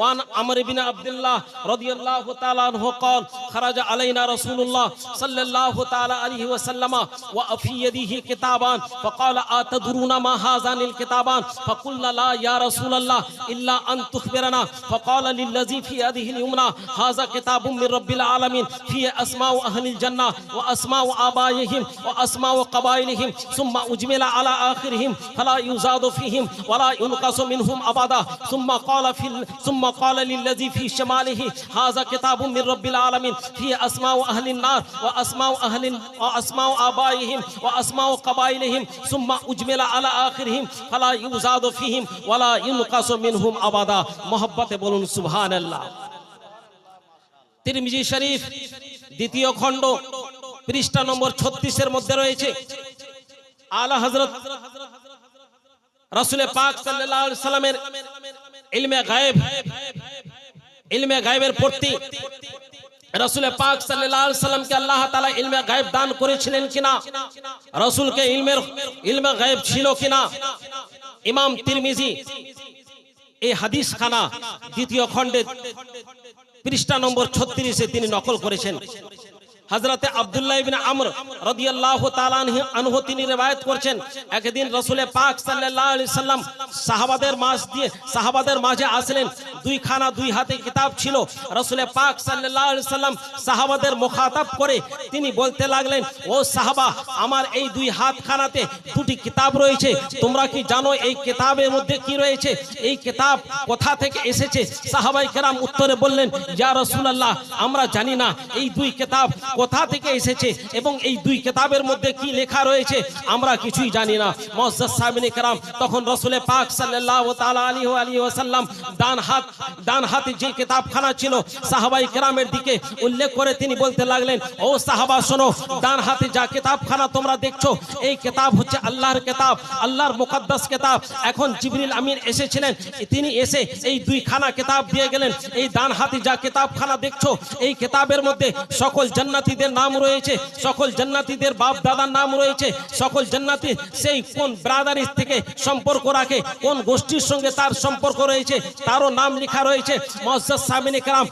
One আমর ইবনে আব্দুল্লাহ রাদিয়াল্লাহু তাআলা আনহু قال خرج علينا رسول الله صلى الله تعالى عليه وسلم وفي يده كتابان فقال اتدرون ما هذان الكتابان فقلنا لا يا رسول الله الا ان تخبرنا فقال للذي في يده اليمنى هذا كتاب من رب العالمين فيه اسماء اهل الجنه واسماء ابائهم واسماء قبائلهم ثم اجمل على اخرهم فلا يزاد فيهم ولا ينقص منهم ابدا ثم قال في ال- ثم قال للذي في شماله هذا كتاب من رب العالمين فيه اسماء اهل النار واسماء اهل واسماء ابائهم واسماء قبائلهم ثم اجمل على اخرهم فلا يزاد فيهم ولا ينقص منهم ابدا محبت বলুন সুবহানাল্লাহ তিরমিজি শরীফ দ্বিতীয় খণ্ড পৃষ্ঠা নম্বর ছত্রিশের মধ্যে রয়েছে আলা হজরত রসুল পাক সাল্লাল্লাহু আলাইহি সাল্লামের ইলমে গায়েব, ইলমে গায়েবের পড়তি রসুল পাক আলাইহি সাল্লামকে আল্লাহ তাআলা ইলমে গায়েব দান করেছিলেন কিনা? রসুলকে ইলমের, ইলমে গায়েব ছিল কিনা? ইমাম তিরমিজি, এই হাদিস খানা দ্বিতীয় খণ্ডে পৃষ্ঠা নম্বর ছত্রিশে তিনি নকল করেছেন। হযরতে আব্দুল্লাহ ইবিন আমর রদিয়াল্লাহ আনহু- তিনি রেবায়ত করছেন, একদিন রাসূলে পাক সাল্লাহ সাল্লাম সাহাবাদের মাঝ দিয়ে, সাহাবাদের মাঝে আসলেন দুই খানা দুই হাতে কিতাব ছিল। রাসূলে পাক সাল্লাম সাহাবাদের মুখাতাব করে তিনি বলতে লাগলেন, ও সাহাবা, আমার এই দুই হাত খানাতে দুটি কিতাব রয়েছে। তোমরা কি জানো এই কিতাবের মধ্যে কি রয়েছে? এই কিতাব কোথা থেকে এসেছে? সাহাবাই কেরাম উত্তরে বললেন, ইয়া রাসূলুল্লাহ, আমরা জানি না এই দুই কিতাব কোথা থেকে এসেছে এবং এই দুই কিতাবের মধ্যে কি লেখা রয়েছে। আমরা কিছুই জানি না। মুআজ্জাজ সাহাবিনে কেরাম তখন রাসূলে পাক সাল্লাল্লাহু তালা আলী ওয়া আলিহি ওয়াসাল্লাম ডান হাত ডান হাতে যে কিতাবখানা ছিল, সাহাবাই কেরামের দিকে উল্লেখ করে তিনি বলতে লাগলেন, ও সাহাবা, শোনো, ডান হাতে যা কিতাবখানা তোমরা দেখছ, এই কিতাব হচ্ছে আল্লাহর কিতাব, আল্লাহর মুকদ্দাস কিতাব। এখন জিবরিল আমিন এসেছিলেন, তিনি এসে এই দুই খানা কিতাব দিয়ে গেলেন। এই ডান হাতে যা কিতাবখানা দেখছ, এই কিতাবের মধ্যে সকল জান্নাতীদের নাম রয়েছে, সকল জান্নাতীদের বাপ দাদার নাম রয়েছে, সকল জান্নাতি সেই কোন ব্রাদারিস থেকে সম্পর্ক রাখে, কোন গোষ্ঠীর সঙ্গে তার সম্পর্ক রয়েছে, তারও নাম লেখা রয়েছে মজ্জাদ সামিনী কালাম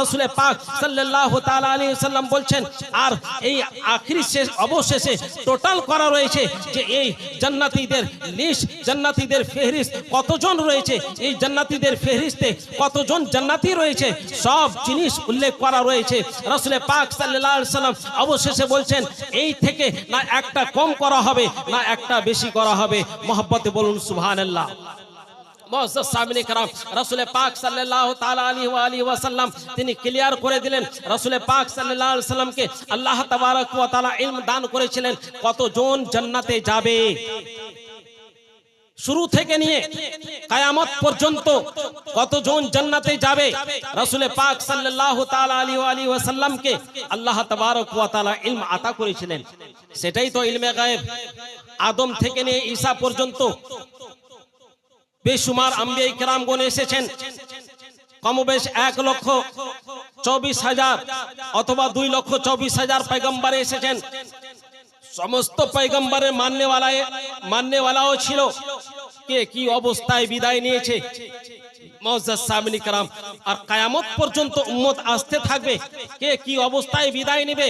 রসুল পাক সাল্লাহ তালা আলী সাল্লাম বলছেন, আর এই আখিরি শেষ, অবশেষে টোটাল করা রয়েছে যে এই জান্নাতিদের লিস্ট জান্নাতিদের ফেহরিস্ত কতজন রয়েছে, এই জান্নাতিদের ফেহরিস্তে কতজন জান্নাতি রয়েছে, সব জিনিস উল্লেখ করা রয়েছে। রসুল পাক সাল্লাহ সাল্লাম অবশেষে বলছেন, এই থেকে না একটা কম করা হবে, না একটা বেশি করা হবে। মহব্বতে বলুন সুবহানাল্লাহ। মহাজ সামিনী জান্নাতে যাবে? শুরু থেকে নিয়ে কায়ামত পর্যন্ত কতজন জান্নাতে যাবে? রাসুলে পাক সাল্লাল্লাহু আল্লাহ তাবারক ইলম আতা করেছিলেন। সেটাই তো ইলমে গায়েব। আদম থেকে নিয়ে ঈশা পর্যন্ত বেশুমার আম্বিয়াই কেরামগণ এসেছেন। কমবেশ এক লক্ষ চব্বিশ হাজার অথবা দুই লক্ষ চব্বিশ হাজার পয়গম্বর এসেছেন। সমস্ত পয়গম্বরের মান্যওয়ালায় মান্যওয়ালাও ছিল। কে কি অবস্থায় বিদায় নিয়েছে? আর কায়ামত পর্যন্ত উম্মত আসতে থাকবে। কে কি অবস্থায় বিদায় নেবে?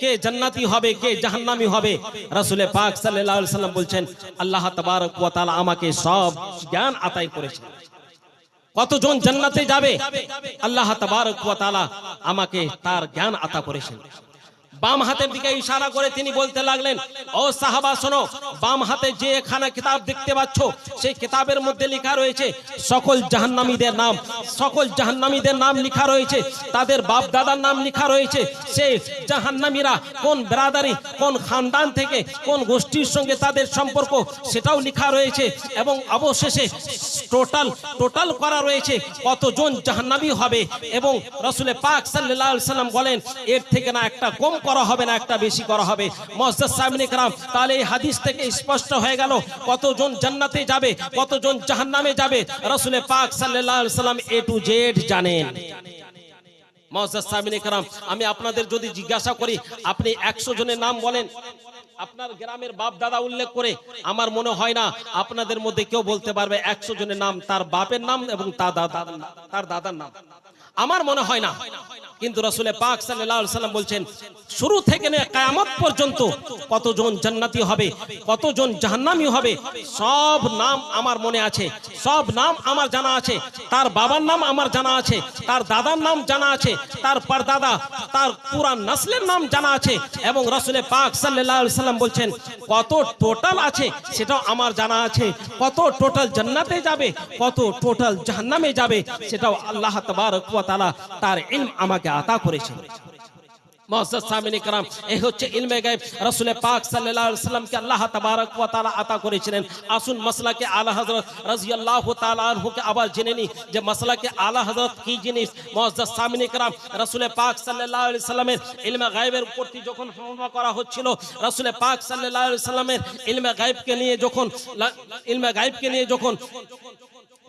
কে জান্নাতি হবে? কে জাহান্নামি হবে? রাসুলে পাক সাল্লাম বলছেন, আল্লাহ তবারক আমাকে সব জ্ঞান আতাই করেছেন। কতজন জান্নাতে যাবে? আল্লাহ তবারক আমাকে তার জ্ঞান আতা করেছেন। বাম হাতের দিকে ইশারা করে তিনি বলতে লাগলেন, ও সাহাবা, শোনো, বাম হাতে যে এখানে কিতাব দেখতে পাচ্ছ, সেই কিতাবের মধ্যে লেখা রয়েছে, সকল জাহান্নামীদের নাম, সকল জাহান্নামীদের নাম লেখা রয়েছে, তাদের বাপ দাদার নাম লেখা রয়েছে সেই জাহান্নামীরা কোন ব্রাদারি, কোন খানদান থেকে, কোন গোষ্ঠীর সঙ্গে তাদের সম্পর্ক, সেটাও লেখা রয়েছে, এবং অবশেষে টোটাল টোটাল করা রয়েছে কতজন জাহান্নামী হবে, এবং রসুলে পাক আলাইহি সাল্লাম বলেন, এর থেকে না একটা কম করা হবে না, একটা বেশি করা হবে। মসজিদ সামনে কালাম তাহলে এই হাদিস থেকে স্পষ্ট হয়ে গেল কতজন জান্নাতে যাবে, কতজন জাহান্নামে যাবে। রসুলে পাক সাল্লাহ সাল্লাম এ টু জেড জানেন। মহাজ সাহেবিন ইকরাম আমি আপনাদের যদি জিজ্ঞাসা করি, আপনি একশো জনের নাম বলেন। আপনার গ্রামের বাপ দাদা উল্লেখ করে, আমার মনে হয় না আপনাদের মধ্যে কেউ বলতে পারবে একশো জনের নাম তার বাপের নাম এবং তার দাদা তার দাদার নাম। আমার মনে হয় না। কিন্তু রসুলের পাক আলাইহি সাল্লাম বলছেন, শুরু থেকে নিয়ে কিয়ামত পর্যন্ত কতজন জান্নাতি হবে, কতজন জাহান্নামী হবে, সব নাম আমার মনে আছে, সব নাম আমার জানা আছে, তার বাবার নাম আমার জানা আছে, তার দাদার নাম জানা আছে, তার পরদাদা, তার পুরা নসলের নাম জানা আছে, এবং রসুলের পাক আলাইহি সাল্লাম বলছেন, কত টোটাল আছে সেটাও আমার জানা আছে, কত টোটাল জান্নাতে যাবে, কত টোটাল জাহান্নামে যাবে, সেটাও আল্লাহ তাবারক ওয়া তার ইলম আমাকে আতা করেছেন। কি জিনিস? মুআজ্জাজ সামিন পাক সাল্লাল্লাহু আলাইহি ইলমে গায়বের যখন করা হচ্ছিল রাসূল পাক সাল্লাল্লাহু আলাইহি ইলমে গায়বকে নিয়ে যখন ইলমে গায়বকে নিয়ে যখন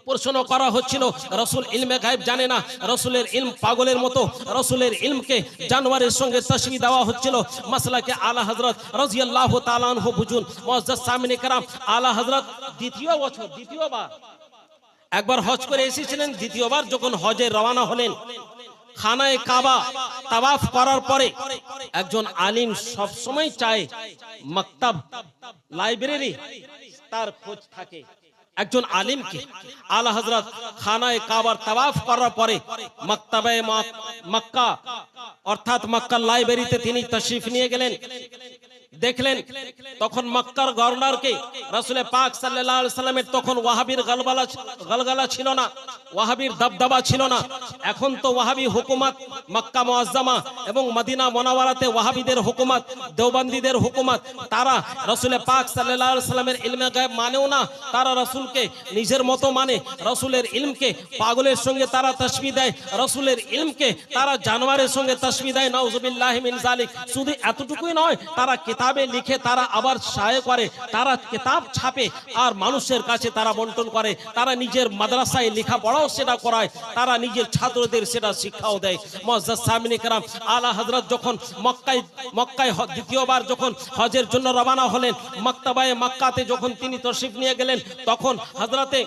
প্রশ্ন করা হচ্ছিল। রসুল ইলমে গায়েব জানে না। রসুলের ইলম পাগলের মতো। রসুলের ইলমকে জানোয়ারের সঙ্গে তসবি দেওয়া হচ্ছিল। মাসলাকে আলা হজরত রাজিয়াল্লাহ তালানহু বুঝুন। মুআজ্জাজ সামিনে কারাম, আলা হজরত দ্বিতীয় বছর, দ্বিতীয়বার। একবার হজ করে এসেছিলেন, দ্বিতীয়বার যখন হজে রওনা হলেন। খানায় কাবা তাওয়াফ করার পরে একজন আলিম সব সময় চায়, মাকতাব, লাইব্রেরি, তার খোঁজ থাকে। একজন আলিমকে আলা হজরত খানায় কাবার তাওয়াফ করার পরে মক্তাবে মক্কা, অর্থাৎ মক্কা লাইব্রেরিতে তিনি তশরিফ নিয়ে গেলেন। দেখলেন, তখন মক্কার গভর্নরকে রাসূলে পাক আলাইহি সাল্লামের তখন ওয়াহাবির গলবালা গলগলা ছিল না, ওয়াহাবির দবদবা ছিল না। এখন তো ওয়াহাবি হুকুমত, মক্কা মুআজ্জামা এবং মদিনা মুনাওয়ারাতে ওয়াহাবিদের হুকুমত, দেওবন্দীদের হুকুমত, তারা রাসূলে পাক আলাইহি সাল্লামের ইলমে গায়েব মানেও না, তারা রাসূলকে নিজের মতো মানে রাসূলের ইলমকে পাগলের সঙ্গে তারা তাসবিহ দেয়, রাসূলের ইলমকে তারা জানোয়ারের সঙ্গে তাসবিহ দেয়, নাউজুবিল্লাহি মিন শুধু এতটুকুই নয়, তারা কিতাবে লিখে তারা আবার সায় করে, তারা কিতাব ছাপে আর মানুষের কাছে তারা বন্টন করে। তারা নিজের মাদ্রাসায় লেখাপড়াও সেটা করায়, তারা নিজের ছাত্রদের সেটা শিক্ষাও দেয়। মজ্জাদ সামিনী কারাম আলা হজরত যখন মক্কায় মক্কায় দ্বিতীয়বার যখন হজের জন্য রবানা হলেন, মক্তাবায় মক্কাতে যখন তিনি তশরিফ নিয়ে গেলেন, তখন হজরতে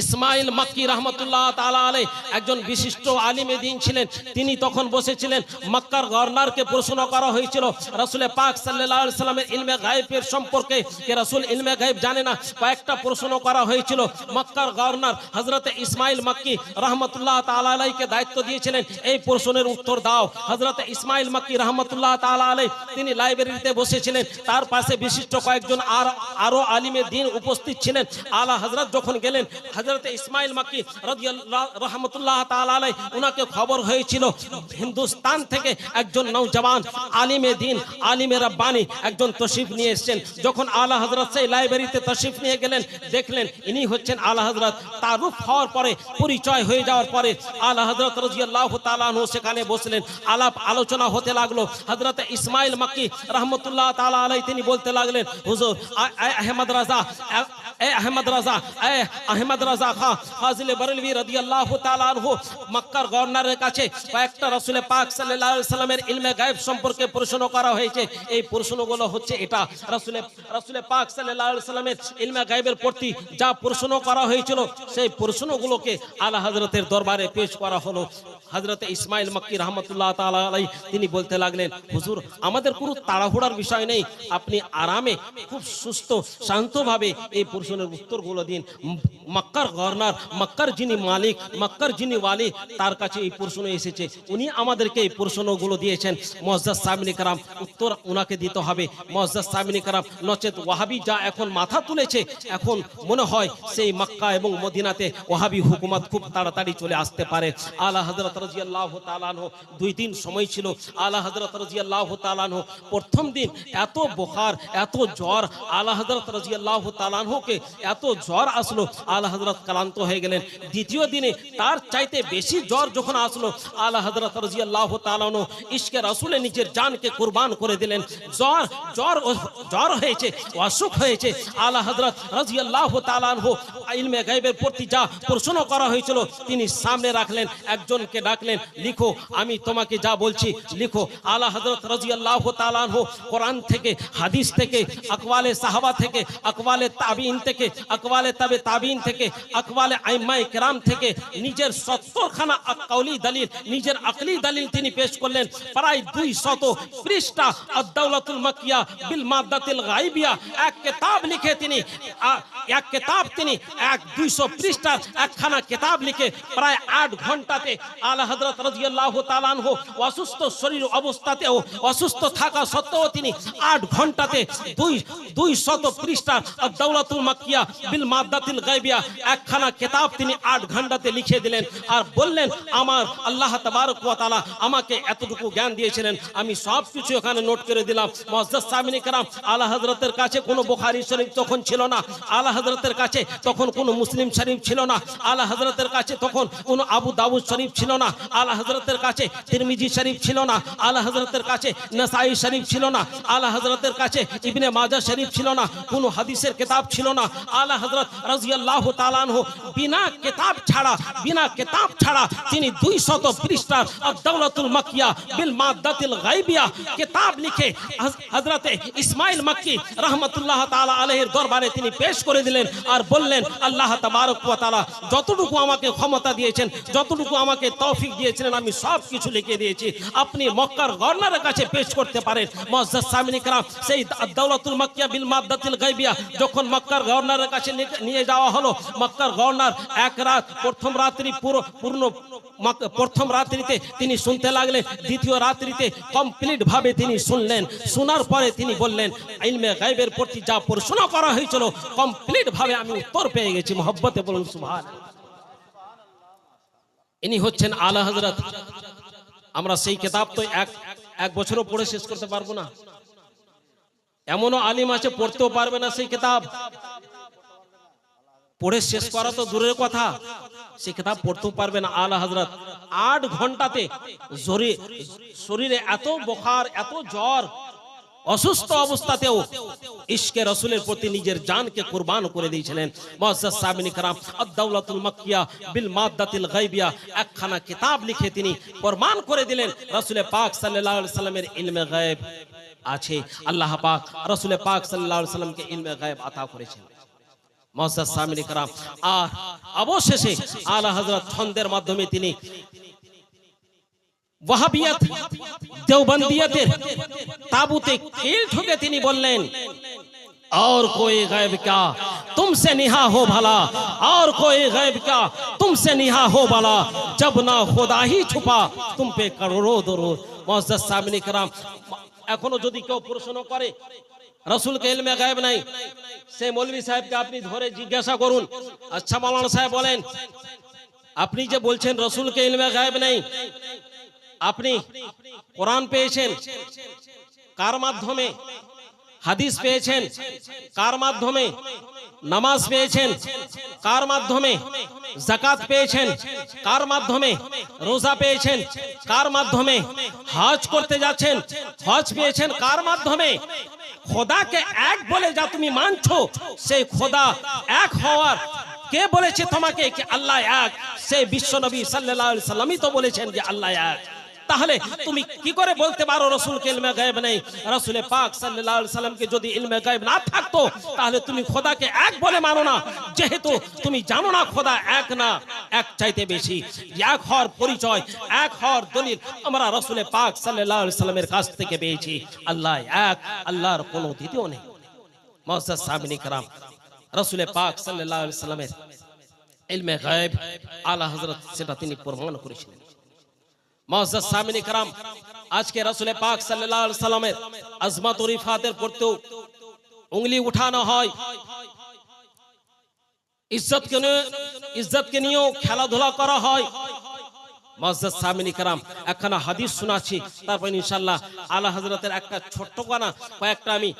ইসমাইল মাক্কি রহমতুল্লাহ তালা আলাই একজন বিশিষ্ট আলিমে দিন ছিলেন। তিনি তখন বসেছিলেন মক্কার গভর্নরকে প্রশ্ন করা হয়েছিল রাসুলে পাক সাল্লামের ইলমে গায়েবের সম্পর্কে কে রাসুল ইলমে গায়েব জানে না? কয়েকটা প্রশ্ন করা হয়েছিল। মক্কার গভর্নর হজরতে ইসমাইল মাক্কি রহমতুল্লাহ তালা আলাইকে দায়িত্ব দিয়েছিলেন। এই প্রশ্নের উত্তর দাও। হজরতে ইসমাইল মাক্কি রহমতুল্লাহ তালা আলাই তিনি লাইব্রেরিতে বসেছিলেন। তার পাশে বিশিষ্ট কয়েকজন আর, আরও আলিমে দিন উপস্থিত ছিলেন। আলা হজরত যখন গেলেন হজরত ইসমাইল মাকি রহমতুল্লাহ তালাই উনাকে খবর হয়েছিল হিন্দুস্তান থেকে একজন নৌজওয়ান আলিমে দিন, আলিমে রব্বানি একজন তশিফ নিয়ে এসেছেন। যখন আলা হজরত সেই লাইব্রেরিতে তশিফ নিয়ে গেলেন, দেখলেন ইনি হচ্ছেন আলা হজরত তারুফ হওয়ার পরে, পরিচয় হয়ে যাওয়ার পরে আলা হজরত রাজিয়াল্লাহ তালানহু সেখানে বসলেন। আলাপ আলোচনা হতে লাগল। হজরত ইসমাইল মাক্কি রহমতুল্লাহ তালা আলাই তিনি বলতে লাগলেন, হুজুর আহমদ রাজা আহমদ রাজা আহমদ হচ্ছে এটা যা প্রশ্ন করা হয়েছিল সেই প্রশ্নগুলোকে আলা হযরতের দরবারে পেশ করা হলো। হযরতে ইসমাইল মক্কি রহমতুল্লাহ তাআলা আলাই তিনি বলতে লাগলেন, হুজুর, আমাদের কোনো তাড়াহুড়ার বিষয় নেই। আপনি আরামে, খুব সুস্থ, শান্তভাবে এই প্রশ্নের উত্তরগুলো দিন। মক্কার গভর্নর, মক্কার যিনি মালিক, মক্কার যিনি ওয়ালি, তার কাছে এই প্রশ্ন এসেছে। উনি আমাদেরকে এই প্রশ্নগুলো দিয়েছেন। মজ্জাদ সামিনী কারাম, উত্তর ওনাকে দিতে হবে। মজ্জাদ সামিনী কারাম, নচেত ওয়াহাবি যা এখন মাথা তুলেছে, এখন মনে হয় সেই মক্কা এবং মদিনাতে ওয়াহাবি হুকুমত খুব তাড়াতাড়ি চলে আসতে পারে। আলা হজরত তালানহ দুই দিন সময় ছিল। হজরত তালানহ প্রথম দিন এত এত জ্বর হজরত তালানহকে এত জ্বর আসলো হজরত ক্লান্ত হয়ে গেলেন। দ্বিতীয় দিনে তার চাইতে বেশি জ্বর যখন আসলো হজরত রাজি আল্লাহ তালানো ইশকে রাসুলে নিজের জানকে কুরবান করে দিলেন। জ্বর জ্বর জ্বর হয়েছে, অসুখ হয়েছে। আলা হজরত রাজি আল্লাহ তালানহ ইলমে গাইবের প্রতি যা প্রশ্ন করা হয়েছিল, তিনি সামনে রাখলেন। একজনকে ডাকলেন, লিখো, আমি তোমাকে যা বলছি, লিখো। আলা হজরত রাজি আল্লাহ তালানহ কোরআন থেকে, হাদিস থেকে, আকওয়ালে সাহাবা থেকে, আকওয়ালে তাবিন থেকে, আকওয়ালে তাবে তাবিন থেকে, আকওয়ালে আইমাই কেরাম থেকে, নিজের সত্তরখানা কাউলি দলিল, নিজের আকলি দলিল তিনি পেশ করলেন। প্রায় দুই শত পৃষ্ঠা আদাউলাতুল মাকিয়া বিল মাদ্দাতিল গাইবিয়া এক কিতাব লিখে তিনি এক কিতাব তিনি, এক দুইশো পৃষ্ঠার একখানা কিতাব লিখে প্রায় আট ঘন্টাতে আলা রাজিয়াল্লাহু তাআলাহু অসুস্থ শরীর অবস্থাতেও অসুস্থ থাকা সত্ত্বেও তিনি আট ঘন্টাতে দুই দুই শত পৃষ্ঠার দৌলাতুল মাকিয়া বিল মাদ্দাতিল গাইবিয়া একখানা কিতাব তিনি আট ঘন্টাতে লিখে দিলেন আর বললেন, আমার আল্লাহ তাবারক ওয়া তাআলা আমাকে এতটুকু জ্ঞান দিয়েছিলেন, আমি সব কিছু এখানে নোট করে দিলাম। মসজিদ সামিনী কারাম আলা হজরতের কাছে কোনো বুখারী শরীফ তখন ছিল না আলা হজরতের কাছে তখন কোনো মুসলিম শরীফ ছিল না আলা হজরতের কাছে তখন কোনো আবু দাউদ শরীফ ছিল না। আলা হজরতের কাছে তিরমিজি শরীফ ছিল না। আলা হজরতের কাছে নাসাই শরীফ ছিল না। আলা হজরতের কাছে ইবনে মাজা শরীফ ছিল না। কোনো হাদিসের কিতাব ছিল না। আলা হজরত রাজিয়াল্লাহু তাআলাহু বিনা কিতাব ছাড়া, বিনা কিতাব ছাড়া তিনি 200 পৃষ্ঠার আদ-দাওলাতুল মাকিয়া বিল মাদ্দাতিল গায়বিয়া কিতাব লিখে হযরতে ইসমাইল মাক্কি রাহমাতুল্লাহ তাআলা আলাইহির দরবারে তিনি পেশ করে দিলেন আর বললেন, আল্লাহ তাবারক তাআলা যতটুকু আমাকে ক্ষমতা দিয়েছেন, যতটুকু আমাকে তৌফিক দিয়েছিলেন, আমি সব কিছু লিখে দিয়েছি। আপনি মক্কার গভর্নরের কাছে পেশ করতে পারেন। মসজাদ সামিনিকরাম সেই দাউলাতুল মক্কিয়া বিল মাদ্দাতিল গাইবিয়া যখন মক্কার গভর্নরের কাছে নিয়ে যাওয়া হলো, মক্কার গভর্নর এক রাত, প্রথম রাত্রি পুরো পূর্ণ প্রথম রাত্রিতে তিনি শুনতে লাগলেন, দ্বিতীয় রাত্রিতে কমপ্লিটভাবে তিনি শুনলেন। শোনার পরে তিনি বললেন আইলমে গাইবের প্রতি যা পড়াশোনা করা হয়েছিল কমপ্লিটভাবে আমি উত্তর পেয়ে গেছি, মহব্বতে বলুন সুভাষ ইনি হচ্ছেন আলা হযরত। আমরা সেই কিতাব তো এক এক বছরও পড়ে শেষ করতে পারব না। এমনও আলিম আছে, পড়তেও পারবে না সেই কিতাব। পড়ে শেষ করা তো দূরের কথা। সে কিতাব পড়তেও পারবে না আলা হজরত আট ঘন্টাতে শরীরে এত বোখার, এত জ্বর অসুস্থ অবস্থাতেও ইশকে রসুলের প্রতি নিজের জানকে কোরবান করে দিয়েছিলেন। মাকিয়া বিল একখানা কিতাব লিখে তিনি প্রমাণ করে দিলেন রসুলের পাক সাল্লাহ সাল্লামের ইলমে গায়েব আছে। আল্লাহ পাক রসুলের পাক সাল্লামকে ইলমে গায়েব আতা করেছেন। মহাজ সামিন কারাম, আর অবশেষে আল্লাহ হজরত ছন্দের মাধ্যমে তিনি ওয়াহাবিয়াত দেওবন্দিয়াতের তাবুতে কিল ঠুকে তিনি বললেন और कोई गैब क्या तुमसे निहा হো ভালা আর কোই গায়ব কা? तुमसे निहा हो भला जब ना खुदा ही छुपा तुम पे करोड़ों दरोर मोहज्जत सामने कराम এখনও যদি কেউ প্রশ্ন করে রসুলকে ইলমে গায়েব নাই? সে মৌলবি সাহেবকে আপনি ধরে জিজ্ঞাসা করুন। আচ্ছা মালানা সাহেব বলেন, আপনি যে বলছেন রসুলকে ইলমে গায়েব নাই আপনি কোরআন পেয়েছেন, কার মাধ্যমে? হাদিস পেয়েছেন, কার মাধ্যমে? নামাজ পেয়েছেন, কার মাধ্যমে? জাকাত পেয়েছেন, কার মাধ্যমে? রোজা পেয়েছেন, কার মাধ্যমে? হজ করতে যাচ্ছেন, হজ পেয়েছেন, কার মাধ্যমে? খোদাকে এক বলে যা তুমি মানছো, সেই খোদা এক হওয়ার। কে বলেছে তোমাকে? কি আল্লাহ এক? সেই বিশ্ব নবী আলাইহি সাল্লামই তো বলেছেন যে আল্লাহ এক। তাহলে তুমি কি করে বলতে পারো রসুলকে ইলমে গায়েব নেই? পাক সাল্লাহ সাল্লামকে যদি ইলমে গায়েব না থাকতো, তাহলে তুমি খোদাকে এক বলে মানো না। যেহেতু তুমি জানো না খোদা এক না, এক চাইতে বেশি। এক হওয়ার পরিচয়, এক হওয়ার দলিল আমরা পাক সাল্লাহ সাল্লামের কাছ থেকে পেয়েছি। আল্লাহ এক, আল্লাহর কোনো দ্বিতীয় নেই। পাক সাল্লামের ইলমে গায়েব আলা হজরত সেটা তিনি প্রমাণ করেছিলেন। সামিন আজকে রাসুলে পাক সাল্লাহ সাল্লামের আজমাত রিফাতের পড়তেও উংলি উঠানো হয়। নিয়েও খেলাধুলা করা হয়। হাদিস একটা ছোট্ট কয়েকটা আমি,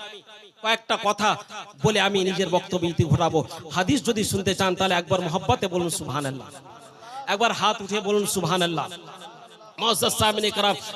কয়েকটা কথা বলে আমি নিজের বক্তব্য হাদিস যদি শুনতে চান তাহলে একবার মোহব্বতে বলুন সুবহানাল্লাহ। একবার হাত উঠে বলুন সুবহানাল্লাহ।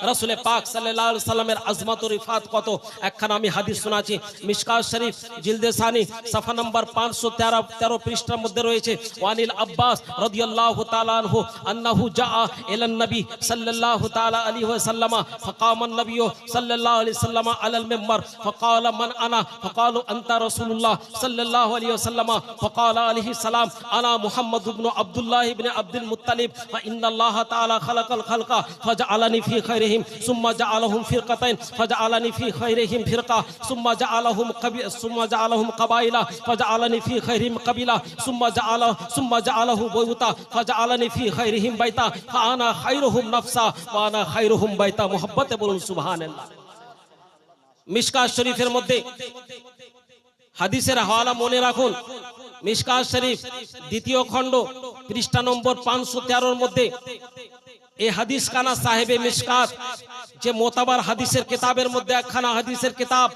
রাসুল পাক সাল্লাল্লাহু সাল্লাহ সাল্লামের আজমাত রিফাত কত? একখান আমি হাদিস শোনাচ্ছি। মিশকাত শরীফ জিলদেসানি সাফা নাম্বার 513 তেরো পৃষ্ঠার মধ্যে রয়েছে। ওয়ানিল আব্বাস রাদিয়াল্লাহু তাআলা আনহু, আন্নাহু জাআ এলন নবী সাল্লাল্লাহু সাল্লাহ তালা আলী সাল্লামা ফকামন নবী সাল্লাহ আলী সাল্লাম আলাল মিম্বর, ফাকালা মান আনা, ফাকালু আনতা রাসূলুল্লাহ সাল্লাল্লাহু আলাইহি ওয়া সাল্লাম ফাকালা আলাইহি সালাম আনা মুহাম্মাদ ইবনে আব্দুল্লাহ ইবনে আব্দুল মুত্তালিব ফা ইন্নাল্লাহ তাআলা খালাকাল খালকা ফাজা আলানি ফি খাইরহিম সুম্মা জা আলাহুম ফিরকাতাইন ফাজা আলানি ফি খাইরহিম ফিরকা সুম্মা জা আলাহুম কবি সুম্মা জা আলাহুম কাবাইলা ফাজা আলানি ফি খাইরহিম কাবিলা সুম্মা জা আলা সুম্মা জা আলাহু বয়ুতা ফাজা আলানি ফি খাইরহিম বাইতা ফা আনা নাফসা ওয়া আনা বাইতা মুহাব্বতে বলুন সুবহানাল্লাহ মিশকা শরীফের মধ্যে হাদিসের হাওয়ালা মনে রাখুন। মিশকা শরীফ দ্বিতীয় খণ্ড পৃষ্ঠা নম্বর পাঁচশো তেরোর মধ্যে এই হাদিস কানা সাহেবে মিসকাত, যে মোতাবার হাদিসের কিতাবের মধ্যে একখানা হাদিসের কিতাব,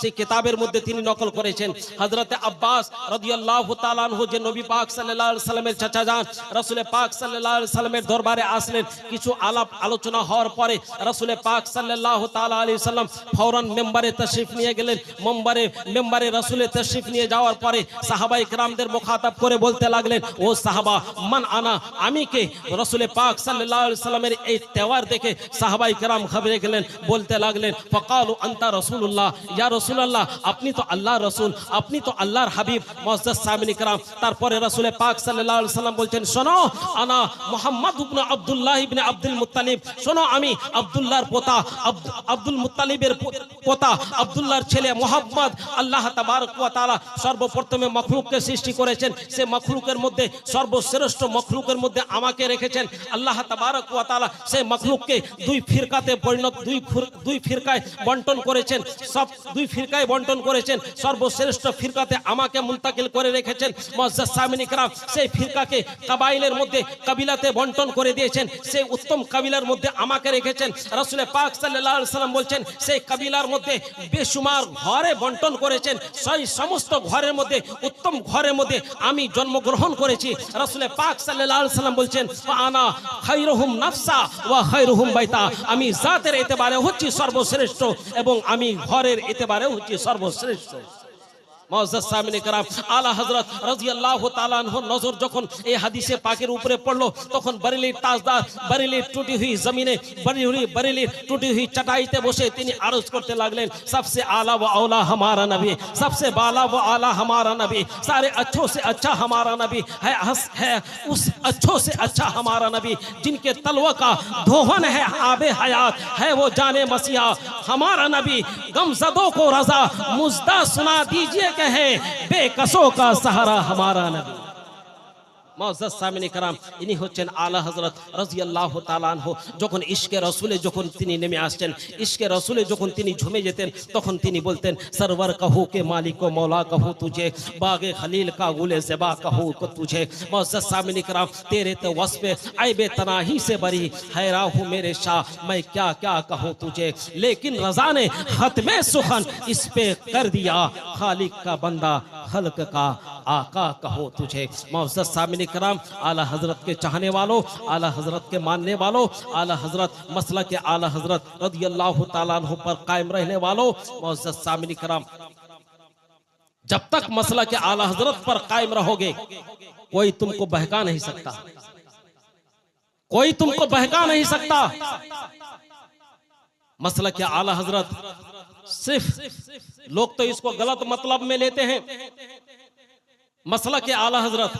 সেই কিতাবের মধ্যে তিনি নকল করেছেন। হজরতে আব্বাস রাদিয়াল্লাহু তাআলা আনহু, যে নবী পাক সাল্লাল্লাহু আলাইহি সাল্লামের চাচা যান, রাসূলে পাক সাল্লাল্লাহু আলাইহি সাল্লামের দরবারে আসলেন। কিছু আলাপ আলোচনা হওয়ার পরে রাসূলে পাক সাল্লাল্লাহু তাআলা আলাইহি সাল্লাম ফৌরন মেম্বারে তশরিফ নিয়ে গেলেন। মেম্বারে মেম্বারে রাসূলে তশরিফ নিয়ে যাওয়ার পরে সাহাবা کرامদের মুখাতাব করে বলতে লাগলেন, ও সাহাবা, মান আনা, আমি কে? রাসূলে পাক সাল্লাল্লাহু সাল্লামের এই তেওয়ার দেখে সাহাবাই কেরাম ঘাবড়ে গেলেন, বলতে লাগলেন, ফকাল আন্তা রসুল্লাহ ইয়া রসুল্লাহ আপনি তো আল্লাহ রসুল, আপনি তো আল্লাহর হাবিব। মসজাদ সামিনী কেরাম তারপরে রসুলে পাক সাল্লাহ সাল্লাম বলছেন শোনো, আনা মোহাম্মদ ইবনে আব্দুল্লাহ ইবনে আব্দুল মুতালিব শোনো আমি আব্দুল্লাহর পোতা আব্দুল মুতালিবের পোতা, আব্দুল্লাহর ছেলে মোহাম্মদ আল্লাহ তাবারক সর্বপ্রথমে মখলুককে সৃষ্টি করেছেন। সে মখলুকের মধ্যে সর্বশ্রেষ্ঠ মখলুকের মধ্যে আমাকে রেখেছেন। আল্লাহ তাবারক বন্টন করেছেন। করে সেই দিয়েছেন। সেই উত্তম কাবিলার মধ্যে আমাকে রেখেছেন। রসুলের পাক সাল্লাম বলছেন, সেই কাবিলার মধ্যে বেসুমার ঘরে বন্টন করেছেন। সেই সমস্ত ঘরের মধ্যে, উত্তম ঘরের মধ্যে আমি জন্মগ্রহণ করেছি। রসুলের পাক সাল্লাম বলছেন, আনা নাফসা ওয়া খায়রুহুম বাইতা। আমি জাতের এতেবারে হচ্ছি সর্বশ্রেষ্ঠ এবং আমি ঘরের এতেবারে হচ্ছি সর্বশ্রেষ্ঠ। معزز سامنے کرام আলা হযরত রাদিয়াল্লাহু اے حدیث پاکر اوپرے پڑھ لو পাকের উপরে পড়লো তখন বারেলির তাজদার বারেলির টুটি হুই بریلی ٹوٹی ہوئی چٹائی تے بوشے تینی عرض کرتے لگ لیں سب سے آلہ و آلہ ہمارا نبی، سب سے بالا و آلہ ہمارا نبی، سارے اچھوں سے اچھا ہمارا نبی، ہے اس اچھوں سے اچھا ہمارا نبی، جن کے تلوہ کا دھوہن ہے آب حیات، ہے وہ جانے مسیح، ہمارا نبی، غمزدوں کو رضا، مزدہ سنا دیجیے کہیں بے قصوں کا سہارا ہمارا نبی۔ মজাজ সামিনী কারাম ইনি হচ্ছেন আলা হজরত রাজি আল্লাহ তালানহ যখন ইশকে রসুলে যখন তিনি নেমে আসছেন ইশকে রসুলে যখন তিনি ঝুমে যেতেন তখন তিনি বলতেন سرور کہو কে مالک ও مولا کہو تجھے، باغ خلیل کا غول زبا کہو کو تجھے۔ معزز سامنے کرام، تیرے تو وصف عیب تناہی سے بری حیرہ ہوں میرے شاہ، میں کیا کیا کہوں تجھے۔ لیکن رضا نے ختم سخن اس پہ کر دیا، خالق کا بندہ خلق کا آقا کہو تجھے۔ معزز سامن کرام آلہ حضرت کے چاہنے والوں آلہ حضرت کے ماننے والوں آلہ حضرت مسئلہ کے آلہ حضرت رضی اللہ تعالیٰ عنہ پر قائم رہنے والوں معزز سامن کرام، جب تک مسئلہ کے آلہ حضرت پر قائم رہو گے، کوئی تم کو بہکا نہیں سکتا۔ کوئی تم کو بہکا نہیں سکتا۔ مسئلہ کے آلہ حضرت صرف لوگ تو اس کو غلط مطلب میں لیتے ہیں۔ مسلک کے آلہ حضرت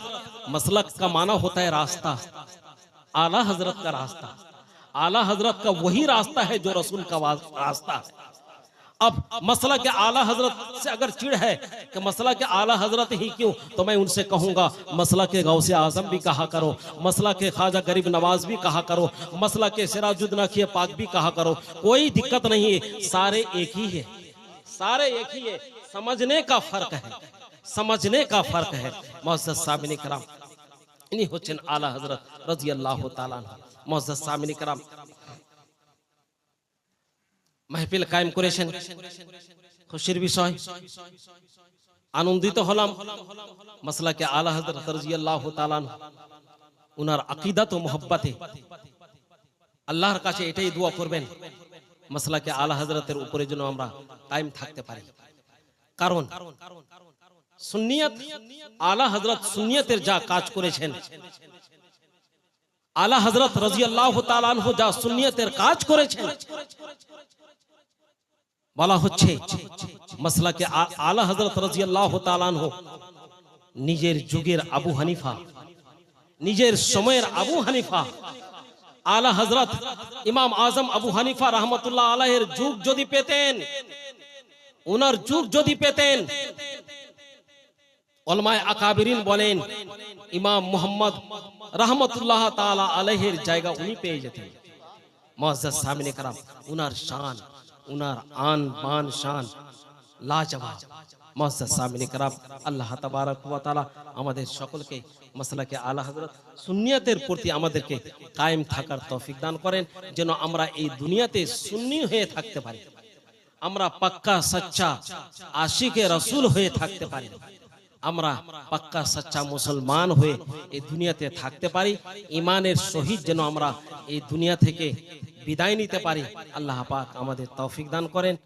مسلک کا معنی ہوتا ہے راستہ۔ آلہ حضرت کا راستہ۔ آلہ حضرت کا وہی راستہ ہے جو رسول کا راستہ۔ ہے اب مسئلہ کے اعلی حضرت سے اگر چڑھ ہے کہ مسئلہ کے اعلی حضرت ہی کیوں؟ تو میں ان سے کہوں گا، مسئلہ کے غوث آزم بھی کہا کرو، مسئلہ کے خاجہ گریب نواز بھی کہا کرو، مسئلہ کے سراج جدنا کیا پاک بھی کہا کرو۔ کوئی دکت نہیں ہے، سارے ایک ہی ہے سارے ایک ہی ہے سمجھنے کا فرق ہے۔ سمجھنے کا فرق ہے۔ محسد سامنی کرام، انہی حچن اعلی حضرت رضی اللہ تعالیٰ محسد سامنی کرام মাহফিল কায়েম করেছেন। খুশির বিষয়। আনন্দিত হলাম মাসলাকে আলা হযরত রাদিয়াল্লাহু তাআলা উনার আকীদাত ও মুহাব্বতে। আল্লাহর কাছে এটাই দোয়া করবেন, মাসলাকে আলা হযরতের উপরে যেন আমরা কায়েম থাকতে পারি। কারণ সুন্নিয়ত, আলা হযরত সুন্নিয়তের যা কাজ করেছেন, আলা হযরত রাদিয়াল্লাহু তাআলা যা সুন্নিয়তের কাজ করেছেন বলা হচ্ছে মাসলাকে আলা হজরত রাজিয়াল্লাহ তালানহ নিজের যুগের আবু হানিফা, নিজের সময়ের আবু হানিফা, আলা হজরত ইমাম আজম আবু হানিফা রহমতুল্লাহ আলাহের যুগ যদি পেতেন ওনার যুগ যদি পেতেন অলমায় আকাবিরিন বলেন, ইমাম মোহাম্মদ রহমতুল্লাহ তালা আলহের জায়গা উনি পেয়ে যেতেন। মহাজ সামনে কারাম, উনার শান ওনার আন মান শান, লাজবাব মহাজ সামিনী কারাম আল্লাহ তাবারকালা আমাদের সকলকে মশলাকে আলা হজরত সুনিয়াতের প্রতি আমাদেরকে কায়েম থাকার তৌফিক দান করেন, যেন আমরা এই দুনিয়াতে সুন্নি হয়ে থাকতে পারি। আমরা পাক্কা, সচ্চা, আশিকে রসুল হয়ে থাকতে পারি। আমরা পাক্কা, সচ্চা মুসলমান হয়ে এই দুনিয়াতে থাকতে পারি। ইমানের শহীদ যেন আমরা এই দুনিয়া থেকে বিদায় নিতে পারি। আল্লাহ পাক আমাদের তৌফিক দান করেন।